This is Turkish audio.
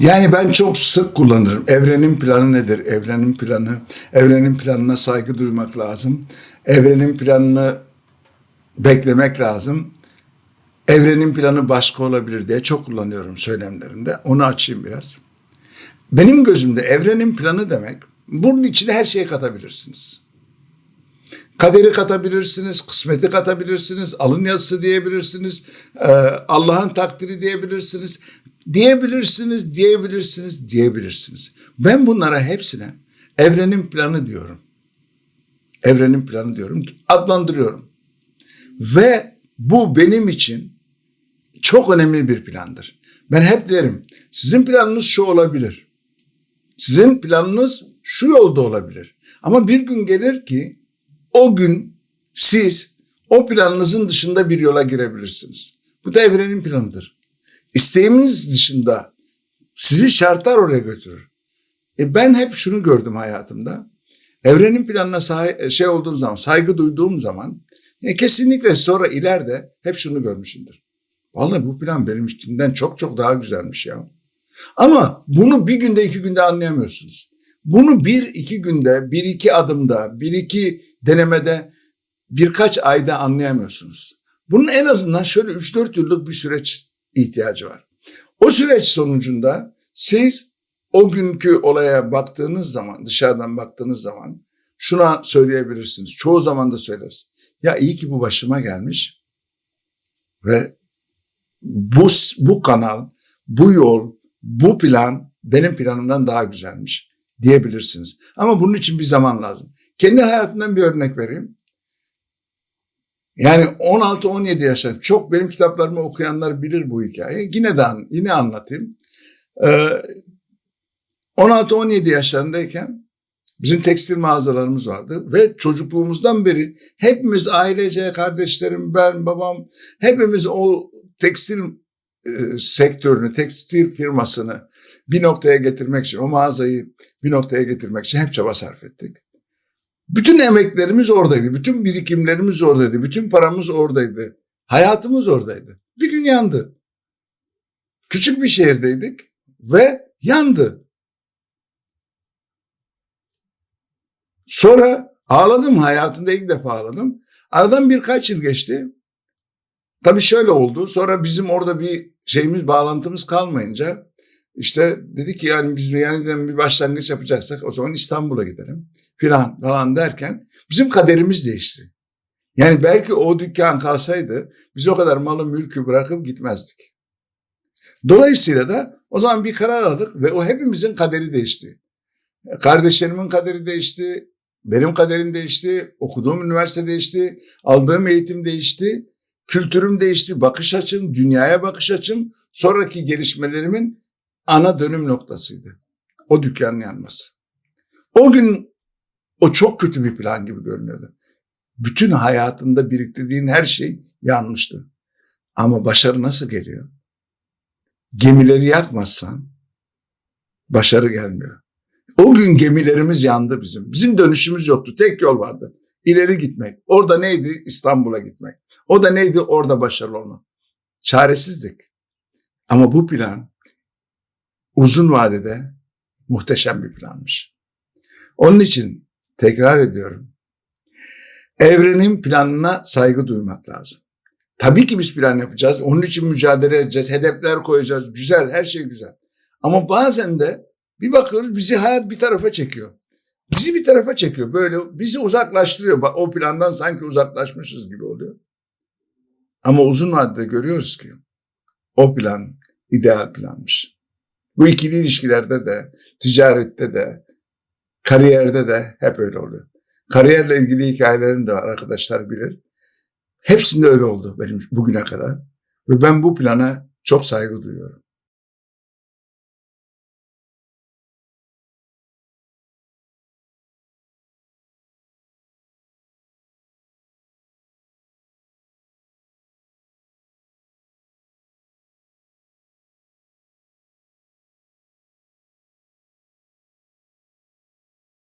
Yani ben çok sık kullanırım. Evrenin planı nedir? Evrenin planı. Evrenin planına saygı duymak lazım. Evrenin planını beklemek lazım. Evrenin planı başka olabilir diye çok kullanıyorum söylemlerimde. Onu açayım biraz. Benim gözümde evrenin planı demek bunun içine her şeyi katabilirsiniz. Kaderi katabilirsiniz, kısmeti katabilirsiniz, alın yazısı diyebilirsiniz, e, Allah'ın takdiri diyebilirsiniz, diyebilirsiniz, diyebilirsiniz, diyebilirsiniz. Ben bunlara hepsine evrenin planı diyorum. Evrenin planı diyorum, adlandırıyorum. Ve bu benim için çok önemli bir plandır. Ben hep derim, sizin planınız şu olabilir. Sizin planınız şu yolda olabilir. Ama bir gün gelir ki o gün siz o planınızın dışında bir yola girebilirsiniz. Bu da evrenin planıdır. İsteğiniz dışında sizi şartlar oraya götürür. E ben hep şunu gördüm hayatımda. Evrenin planına say- şey olduğum zaman, saygı duyduğum zaman e kesinlikle sonra ileride hep şunu görmüşümdür. Vallahi bu plan benimkinden çok çok daha güzelmiş ya. Ama bunu bir günde iki günde anlayamıyorsunuz. Bunu bir iki günde, bir iki adımda, bir iki denemede, birkaç ayda anlayamıyorsunuz. Bunun en azından şöyle 3-4 yıllık bir süreç ihtiyacı var. O süreç sonucunda siz o günkü olaya baktığınız zaman, dışarıdan baktığınız zaman şuna söyleyebilirsiniz. Çoğu zaman da söyleriz. Ya iyi ki bu başıma gelmiş ve bu, bu kanal, bu yol, bu plan benim planımdan daha güzelmiş diyebilirsiniz. Ama bunun için bir zaman lazım. Kendi hayatımdan bir örnek vereyim. Yani 16-17 yaşında çok benim kitaplarımı okuyanlar bilir bu hikayeyi. Yine de yine anlatayım. Ee, 16-17 yaşlarındayken bizim tekstil mağazalarımız vardı ve çocukluğumuzdan beri hepimiz ailece kardeşlerim ben babam hepimiz o tekstil e, sektörünü tekstil firmasını bir noktaya getirmek için o mağazayı bir noktaya getirmek için hep çaba sarf ettik. Bütün emeklerimiz oradaydı. Bütün birikimlerimiz oradaydı. Bütün paramız oradaydı. Hayatımız oradaydı. Bir gün yandı. Küçük bir şehirdeydik ve yandı. Sonra ağladım hayatımda ilk defa ağladım. Aradan birkaç yıl geçti. Tabii şöyle oldu. Sonra bizim orada bir şeyimiz, bağlantımız kalmayınca işte dedi ki yani biz yeniden bir başlangıç yapacaksak o zaman İstanbul'a gidelim filan falan derken bizim kaderimiz değişti. Yani belki o dükkan kalsaydı biz o kadar malı mülkü bırakıp gitmezdik. Dolayısıyla da o zaman bir karar aldık ve o hepimizin kaderi değişti. Kardeşlerimin kaderi değişti, benim kaderim değişti, okuduğum üniversite değişti, aldığım eğitim değişti, kültürüm değişti, bakış açım, dünyaya bakış açım, sonraki gelişmelerimin ana dönüm noktasıydı. O dükkanın yanması. O gün o çok kötü bir plan gibi görünüyordu. Bütün hayatında biriktirdiğin her şey yanmıştı. Ama başarı nasıl geliyor? Gemileri yakmazsan başarı gelmiyor. O gün gemilerimiz yandı bizim. Bizim dönüşümüz yoktu. Tek yol vardı. İleri gitmek. Orada neydi? İstanbul'a gitmek. O da neydi? Orada başarılı olmak. Çaresizdik. Ama bu plan uzun vadede muhteşem bir planmış. Onun için tekrar ediyorum. Evrenin planına saygı duymak lazım. Tabii ki biz plan yapacağız. Onun için mücadele edeceğiz. Hedefler koyacağız. Güzel, her şey güzel. Ama bazen de bir bakıyoruz bizi hayat bir tarafa çekiyor. Bizi bir tarafa çekiyor. Böyle bizi uzaklaştırıyor. O plandan sanki uzaklaşmışız gibi oluyor. Ama uzun vadede görüyoruz ki o plan ideal planmış. Bu ikili ilişkilerde de, ticarette de, kariyerde de hep öyle oluyor. Kariyerle ilgili hikayelerim de var arkadaşlar bilir. Hepsinde öyle oldu benim bugüne kadar. Ve ben bu plana çok saygı duyuyorum.